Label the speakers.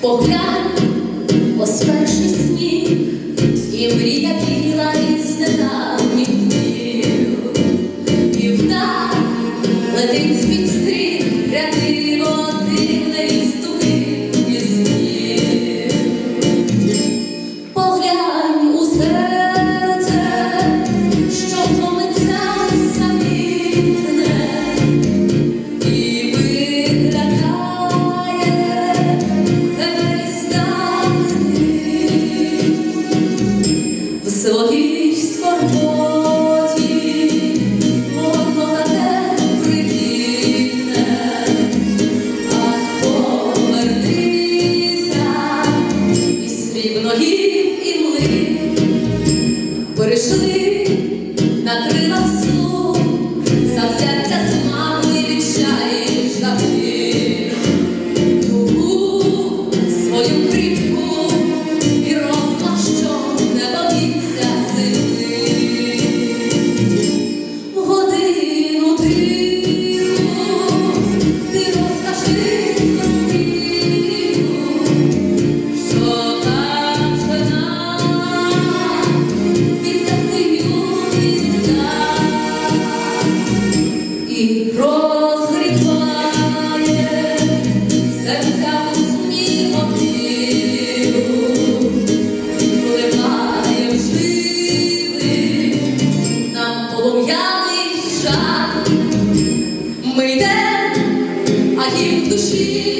Speaker 1: погляд, ось перший сніг і мрія. ноги, і мли перейшли на крилах. і в душі.